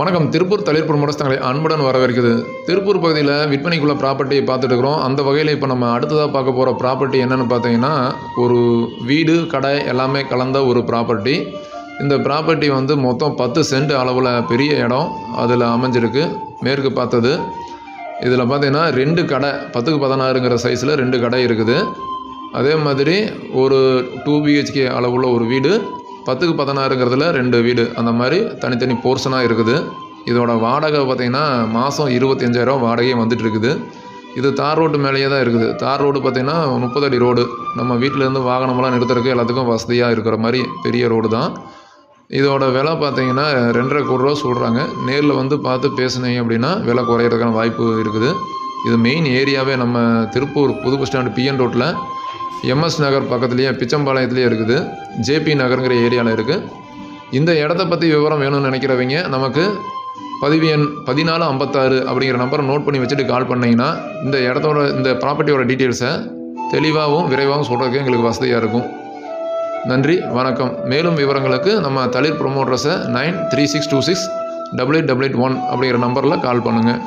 வணக்கம். திருப்பூர் தளிர்புர் முடஸ்தங்களை அன்புடன் வரவேற்கிறது. திருப்பூர் பகுதியில் விற்பனைக்குள்ள ப்ராப்பர்ட்டியை பார்த்துட்டு இருக்கிறோம் அந்த வகையில் இப்போ நம்ம அடுத்ததாக பார்க்க போகிற ப்ராப்பர்ட்டி என்னென்னு பார்த்தீங்கன்னா ஒரு வீடு கடை எல்லாமே கலந்த ஒரு ப்ராப்பர்ட்டி இந்த ப்ராப்பர்ட்டி வந்து மொத்தம் பத்து சென்ட் அளவில் பெரிய இடம் அதில் அமைஞ்சிருக்கு. மேற்கு பார்த்தது. இதில் பார்த்தீங்கன்னா ரெண்டு கடை பத்துக்கு பதினாறுங்கிற சைஸில் ரெண்டு கடை இருக்குது. அதே மாதிரி ஒரு டூ பிஹெச்கே அளவுள்ள ஒரு வீடு பத்துக்கு பதினாறுங்கிறதுல ரெண்டு வீடு. அந்த மாதிரி தனித்தனி போர்ஷனாக இருக்குது. இதோட வாடகை பார்த்திங்கன்னா மாதம் இருபத்தஞ்சாயிரம் வாடகையும் வந்துட்டு இருக்குது இது தார் ரோட்டு மேலேயே தான் இருக்குது. தார் ரோடு பார்த்திங்கன்னா முப்பது அடி ரோடு. நம்ம வீட்டிலேருந்து வாகனமெல்லாம் நிறுத்துறதுக்கு எல்லாத்துக்கும் வசதியாக இருக்கிற மாதிரி பெரிய ரோடு தான். இதோட விலை பார்த்தீங்கன்னா ரெண்டரை கோடி ரூபா சொல்கிறாங்க நேரில் வந்து பார்த்து பேசுனீங்க அப்படின்னா விலை குறையிறதுக்கான வாய்ப்பு இருக்குது. இது மெயின் ஏரியாவே நம்ம திருப்பூர் புது பஸ் ஸ்டாண்டு பிஎன் ரோட்டில் எம்எஸ் நகர் பக்கத்துலேயே பிச்சம்பாளையத்துலேயே இருக்குது. ஜேபி நகருங்கிற ஏரியாவில் இருக்குது இந்த இடத்த பற்றி விவரம் வேணும்னு நினைக்கிறவங்க நமக்கு பதிவு எண் பதினாலு ஐம்பத்தாறு அப்படிங்கிற நம்பரை நோட் பண்ணி வச்சுட்டு கால் பண்ணிங்கன்னா இந்த இடத்தோட இந்த ப்ராப்பர்ட்டியோட டீட்டெயில்ஸை தெளிவாகவும் விரைவாகவும் சொல்கிறதுக்கு எங்களுக்கு வசதியாக இருக்கும். நன்றி வணக்கம். மேலும் விவரங்களுக்கு நம்ம Thalir ப்ரொமோட்ரஸை nine three six two six double eight double eight one அப்படிங்கிற நம்பரில் கால் பண்ணுங்கள்